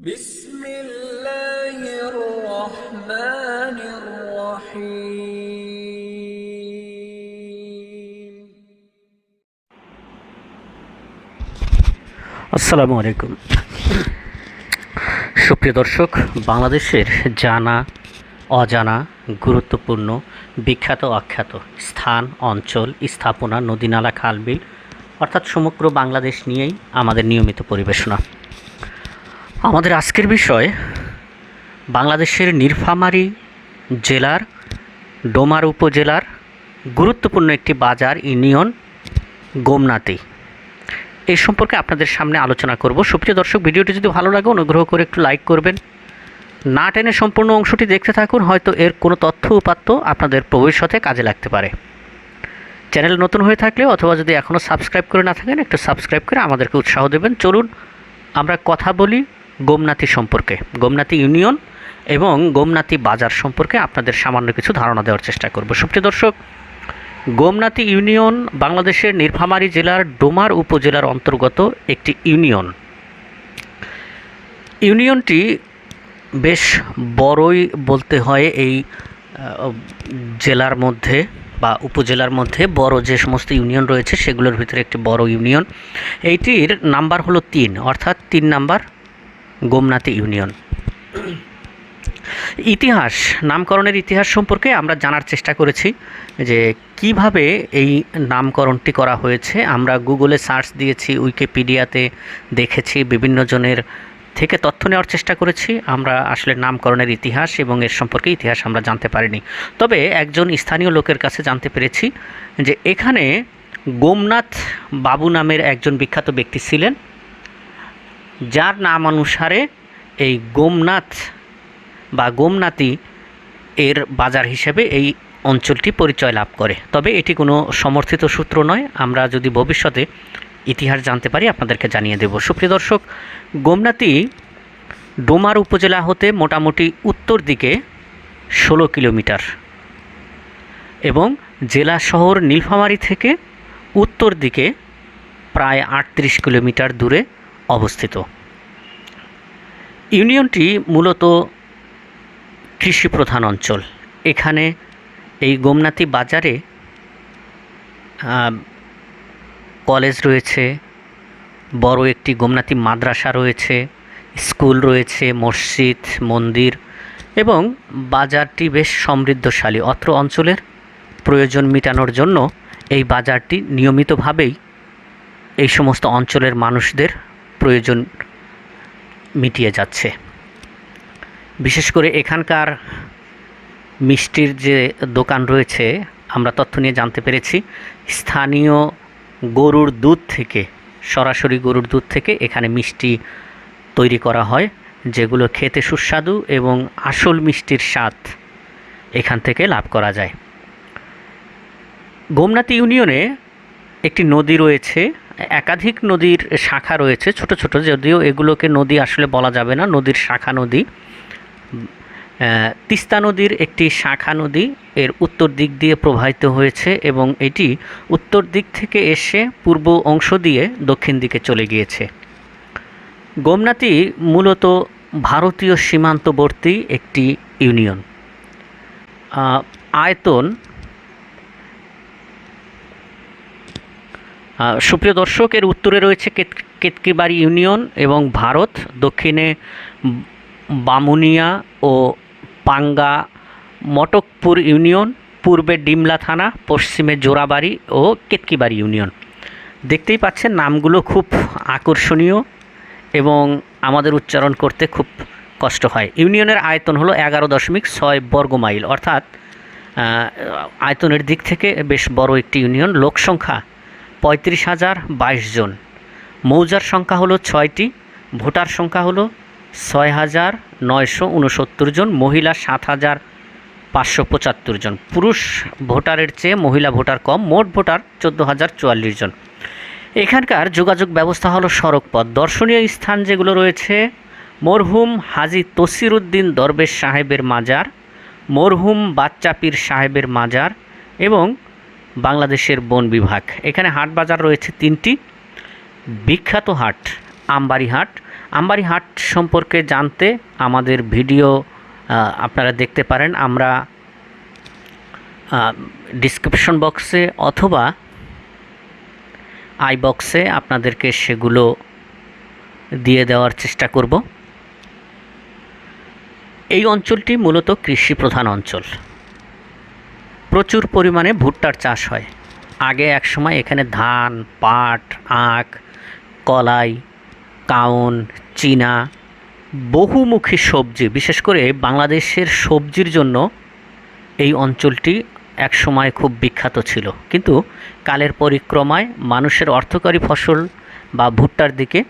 بسم الله الرحمن الرحيم আসসালামু আলাইকুম সুপ্রিয় দর্শক বাংলাদেশের জানা অজানা গুরুত্বপূর্ণ বিখ্যাত অখ্যাত স্থান অঞ্চল স্থাপনা নদীনালা খালবিল অর্থাৎ সমগ্র বাংলাদেশ নিয়েই আমাদের নিয়মিত পরিবেশনা আমাদের আজকের বিষয় বাংলাদেশের নীলফামারী জেলার ডোমার উপজেলার গুরুত্বপূর্ণ একটি বাজার ইউনিয়ন গোমনাতি। এই সম্পর্কে আপনাদের সামনে আলোচনা করব। সুপ্রিয় দর্শক, ভিডিওটি যদি ভালো লাগে, অনুগ্রহ করে একটু লাইক করবেন। না টেনে সম্পূর্ণ অংশটি দেখতে থাকুন, হয়তো এর কোনো তথ্য উপাত্ত আপনাদের ভবিষ্যতে কাজে লাগতে পারে। চ্যানেল নতুন হয়ে থাকলে অথবা যদি এখনও সাবস্ক্রাইব করে না থাকেন, একটু সাবস্ক্রাইব করে আমাদেরকে উৎসাহ দেবেন। চলুন, আমরা কথা বলি গোমনাতি সম্পর্কে গোমনাতি ইউনিয়ন এবং গোমনাতি বাজার সম্পর্কে আপনাদের সামান্য কিছু ধারণা দেওয়ার চেষ্টা করব। সুপ্রিয় দর্শক গোমনাতি ইউনিয়ন বাংলাদেশের নীলফামারী জেলার ডোমার উপজেলার অন্তর্গত একটি ইউনিয়ন। ইউনিয়নটি বেশ বড়ই বলতে হয় এই জেলার মধ্যে বা উপজেলার মধ্যে। বড় যে সমস্ত ইউনিয়ন রয়েছে সেগুলোর ভিতরে একটি বড় ইউনিয়ন। এইটির নাম্বার হলো তিন, অর্থাৎ তিন নাম্বার গোমনাতি ইউনিয়ন। ইতিহাস, নামকরণের ইতিহাস সম্পর্কে আমরা জানার চেষ্টা করেছি যে কীভাবে এই নামকরণটি করা হয়েছে। আমরা গুগলে সার্চ দিয়েছি, উইকিপিডিয়াতে দেখেছি, বিভিন্ন জনের থেকে তথ্য নেওয়ার চেষ্টা করেছি। আমরা আসলে নামকরণের ইতিহাস এবং এর সম্পর্কে ইতিহাস আমরা জানতে পারিনি। তবে একজন স্থানীয় লোকের কাছে জানতে পেরেছি যে এখানে গোমনাথ বাবু নামের একজন বিখ্যাত ব্যক্তি ছিলেন। যার নাম অনুসারে এই গোমনাথ বা গোমনাতি এর বাজার হিসেবে এই অঞ্চলটি পরিচয় লাভ করে। তবে এটি কোনো সমর্থিত সূত্র নয়, আমরা যদি ভবিষ্যতে ইতিহাস জানতে পারি, আপনাদেরকে জানিয়ে দেব। সুপ্রিয় দর্শক গোমনাতি ডোমার উপজেলা হতে মোটামুটি উত্তর দিকে ষোলো কিলোমিটার এবং জেলা শহর নীলফামারী থেকে উত্তর দিকে প্রায় আটত্রিশ কিলোমিটার দূরে অবস্থিত। ইউনিয়নটি মূলত কৃষি প্রধান অঞ্চল। এখানে এই গোমনাতি বাজারে কলেজ রয়েছে, বড় একটি গোমনাতি মাদ্রাসা রয়েছে, স্কুল রয়েছে, মসজিদ, মন্দির এবং বাজারটি বেশ সমৃদ্ধশালী। অত্র অঞ্চলের প্রয়োজন মেটানোর জন্য এই বাজারটি নিয়মিতভাবেই এই সমস্ত অঞ্চলের মানুষদের প্রয়োজন মিটিয়ে যাচ্ছে। বিশেষ করে এখানকার মিষ্টির যে দোকান রয়েছে, আমরা তথ্য নিয়ে জানতে পেরেছি, স্থানীয় গরুর দুধ থেকে, সরাসরি গরুর দুধ থেকে এখানে মিষ্টি তৈরি করা হয়, যেগুলো খেতে সুস্বাদু এবং আসল মিষ্টির স্বাদ এখান থেকে লাভ করা যায়। গোমনাতি ইউনিয়নে একটি নদী রয়েছে, একাধিক নদীর শাখা রয়েছে, ছোট ছোট, যদিও এগুলোকে নদী আসলে বলা যাবে না, নদীর শাখা নদী। তিস্তা নদীর একটি শাখা নদী, এর উত্তর দিক দিয়ে প্রবাহিত হয়েছে এবং এটি উত্তর দিক থেকে এসে পূর্ব অংশ দিয়ে দক্ষিণ দিকে চলে গিয়েছে। গোমনাতি মূলত ভারতীয় সীমান্তবর্তী একটি ইউনিয়ন। আয়তন সুপ্রিয় দর্শক, এর উত্তরে রয়েছে কেত- কেতকিবাড়ি ইউনিয়ন এবং ভারত, দক্ষিণে বামুনিয়া ও পাঙ্গা মটকপুর ইউনিয়ন, পূর্বে ডিমলা থানা, পশ্চিমে জোড়াবাড়ি ও কেতকিবাড়ি ইউনিয়ন। দেখতেই পাচ্ছেন, নামগুলো খুব আকর্ষণীয় এবং আমাদের উচ্চারণ করতে খুব কষ্ট হয়। ইউনিয়নের আয়তন হলো এগারো দশমিক ছয় বর্গ মাইল অর্থাৎ আয়তনের দিক থেকে বেশ বড় একটি ইউনিয়ন, লোক সংখ্যা পঁয়ত্রিশ হাজার বাইশ জন। মৌজার সংখ্যা হলো ছয়টি, ভোটার সংখ্যা হলো ছয় হাজার নয়শো উনসত্তর জন, মহিলা সাত হাজার পাঁচশো পঁচাত্তর জন। পুরুষ ভোটারের চেয়ে মহিলা ভোটার কম, মোট ভোটার চোদ্দ হাজার চুয়াল্লিশ জন। এখানকার যোগাযোগ ব্যবস্থা হলো সড়ক পথ দর্শনীয় স্থান যেগুলো রয়েছে, মরহুম হাজি তসিরুদ্দিন দরবেশ সাহেবের মাজার, মরহুম বাচ্চা পীর সাহেবের মাজার এবং বাংলাদেশের বন বিভাগ। এখানে হাট বাজার রয়েছে তিনটি। বিখ্যাত হাট, আমবাড়ি হাট। আমবাড়ি হাট সম্পর্কে জানতে আমাদের ভিডিও আপনারা দেখতে পারেন। আমরা ডিসক্রিপশন বক্সে অথবা আই বক্সে আপনাদেরকে সেগুলো দিয়ে দেওয়ার চেষ্টা করব। এই অঞ্চলটি মূলত কৃষি প্রধান অঞ্চল। প্রচুর পরিমাণে ভুট্টার চাষ হয়। আগে একসময় এখানে ধান, পাট, আখ, কলাই, কাউন, চীনা, বহুমুখী সবজি, বিশেষ করে বাংলাদেশের সবজির জন্য এই অঞ্চলটি একসময় খুব বিখ্যাত ছিল। কিন্তু কালের পরিক্রমায় মানুষের অর্থকরী ফসল বা ভুট্টার দিকে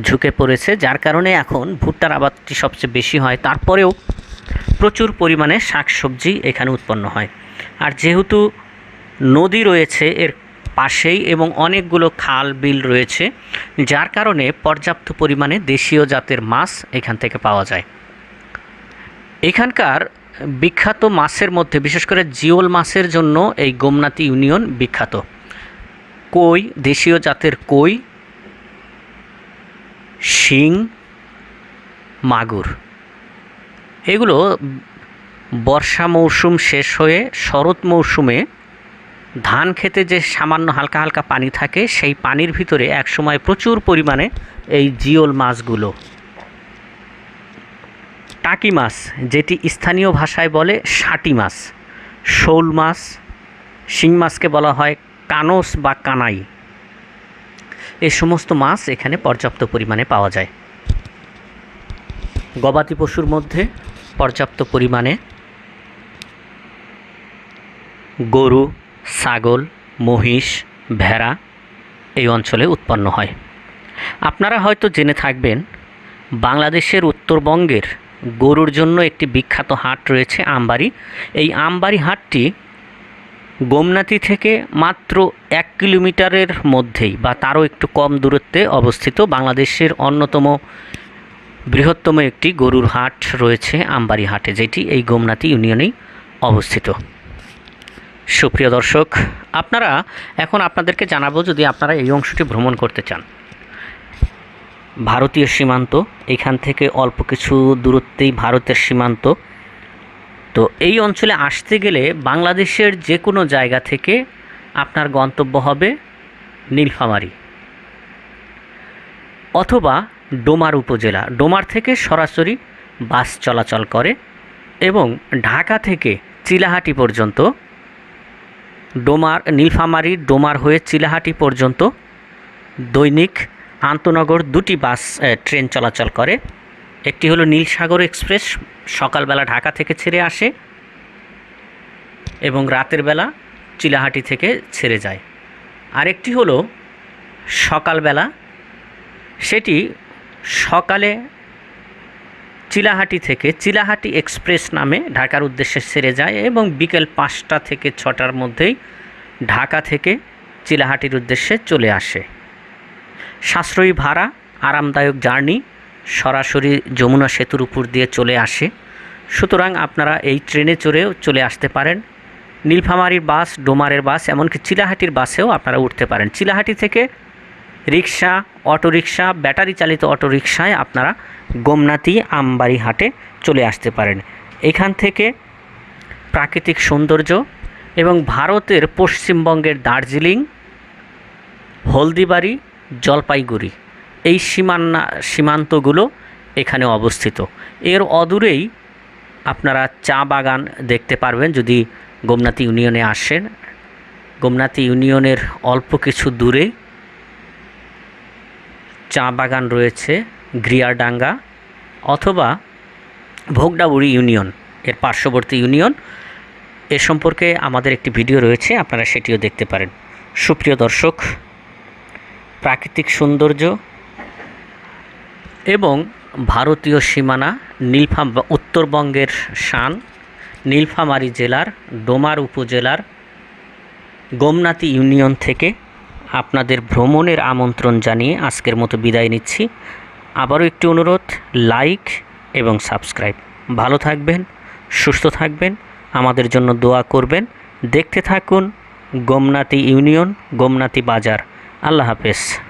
ঝুঁকে পড়েছে, যার কারণে এখন ভুট্টার আবাদটি সবচেয়ে বেশি হয়। তারপরেও প্রচুর পরিমাণে শাকসবজি এখানে উৎপন্ন হয়। আর যেহেতু নদী রয়েছে এর পাশেই এবং অনেকগুলো খাল, বিল রয়েছে, যার কারণে পর্যাপ্ত পরিমাণে দেশীয় জাতের মাছ এখান থেকে পাওয়া যায়। এখানকার বিখ্যাত মাছের মধ্যে, বিশেষ করে জিওল মাছের জন্য এই গোমনাতি ইউনিয়ন বিখ্যাত। কই, দেশীয় জাতের কই? শিং, মাগুর। এগুলো বর্ষা মৌসুম শেষ হয়ে শরৎ মৌসুমে ধান খেতে যে সামান্য হালকা হালকা পানি থাকে, সেই পানির ভিতরে একসময় প্রচুর পরিমাণে এই জিওল মাছগুলো। টাকি মাছ, যেটি স্থানীয় ভাষায় বলে ষাটি মাছ, শোল মাছ, শিং মাছকে বলা হয় কানস বা কানাই। এই সমস্ত মাছ এখানে পর্যাপ্ত পরিমাণে পাওয়া যায়। গবাদি পশুর মধ্যে পর্যাপ্ত পরিমাণে গরু, ছাগল, মহিষ, ভেড়া এই অঞ্চলে উৎপন্ন হয়। আপনারা হয়তো জেনে থাকবেন, বাংলাদেশের উত্তরবঙ্গের গরুর জন্য একটি বিখ্যাত হাট রয়েছে আমবাড়ি। এই আমবাড়ি হাটটি গোমনাতি থেকে মাত্র এক কিলোমিটারের মধ্যেই বা তারও একটু কম দূরত্বে অবস্থিত বাংলাদেশের অন্যতম বৃহত্তম একটি গরুর হাট রয়েছে আমবাড়ি হাটে, যেটি এই গোমনাতি ইউনিয়নেই অবস্থিত। সুপ্রিয় দর্শক, আপনারা এখন আপনাদেরকে জানাব যদি আপনারা এই অংশটি ভ্রমণ করতে চান। ভারতীয় সীমান্ত, এখান থেকে অল্প কিছু দূরত্বেই ভারতের সীমান্ত। তো এই অঞ্চলে আসতে গেলে বাংলাদেশের যে কোনো জায়গা থেকে আপনার গন্তব্য হবে নীলফামারী। অথবা ডোমার উপজেলা। ডোমার থেকে সরাসরি বাস চলাচল করে এবং ঢাকা থেকে চিলাহাটি পর্যন্ত ডোমার, নীলফামারী, ডোমার হয়ে চিলাহাটি পর্যন্ত দৈনিক আন্তনগর দুটি বাস ট্রেন চলাচল করে। একটি হলো নীলসাগর এক্সপ্রেস, সকালবেলা ঢাকা থেকে ছেড়ে আসে এবং রাতের বেলা চিলাহাটি থেকে ছেড়ে যায়। আরেকটি হলো সকালবেলা, সেটি সকালে চিলাহাটি থেকে চিলাহাটি এক্সপ্রেস নামে ঢাকার উদ্দেশ্যে সেরে যায় এবং বিকেল পাঁচটা থেকে ছটার মধ্যেই ঢাকা থেকে চিলাহাটির উদ্দেশ্যে চলে আসে। সাশ্রয়ী ভাড়া, আরামদায়ক জার্নি, সরাসরি যমুনা সেতুর উপর দিয়ে চলে আসে। সুতরাং আপনারা এই ট্রেনে চড়েও চলে আসতে পারেন। নীলফামারীর বাস, ডোমারের বাস, এমনকি চিলাহাটির বাসেও আপনারা উঠতে পারেন। চিলাহাটি থেকে রিক্সা অটোরিকশা ব্যাটারি চালিত অটোরিকশায় আপনারা গোমনাতি আমবাড়ি হাটে চলে আসতে পারেন। এখান থেকে প্রাকৃতিক সৌন্দর্য এবং ভারতের পশ্চিমবঙ্গের দার্জিলিং, হলদিবাড়ি, জলপাইগুড়ি এই সীমানা সীমান্তগুলো এখানে অবস্থিত। এর অদূরেই আপনারা চা বাগান দেখতে পারবেন যদি গোমনাতি ইউনিয়নে আসেন। গোমনাতি ইউনিয়নের অল্প কিছু দূরে চা বাগান রয়েছে গ্রিয়ারডাঙ্গা অথবা ভোগডাবুড়ি ইউনিয়ন, এর পার্শ্ববর্তী ইউনিয়ন। এ সম্পর্কে আমাদের একটি ভিডিও রয়েছে, আপনারা সেটিও দেখতে পারেন। সুপ্রিয় দর্শক, প্রাকৃতিক সৌন্দর্য এবং ভারতীয় সীমানা নীলফাম উত্তরবঙ্গের শান, নীলফামারী জেলার, ডোমার উপজেলার গোমনাতি ইউনিয়ন থেকে আপনাদের ভ্রমণের আমন্ত্রণ জানিয়ে আজকের মতো বিদায় নিচ্ছি। আবারও একটি অনুরোধ, লাইক এবং সাবস্ক্রাইব। ভালো থাকবেন, সুস্থ থাকবেন, আমাদের জন্য দোয়া করবেন। দেখতে থাকুন গোমনাতি ইউনিয়ন, গোমনাতি বাজার। আল্লাহ হাফেজ।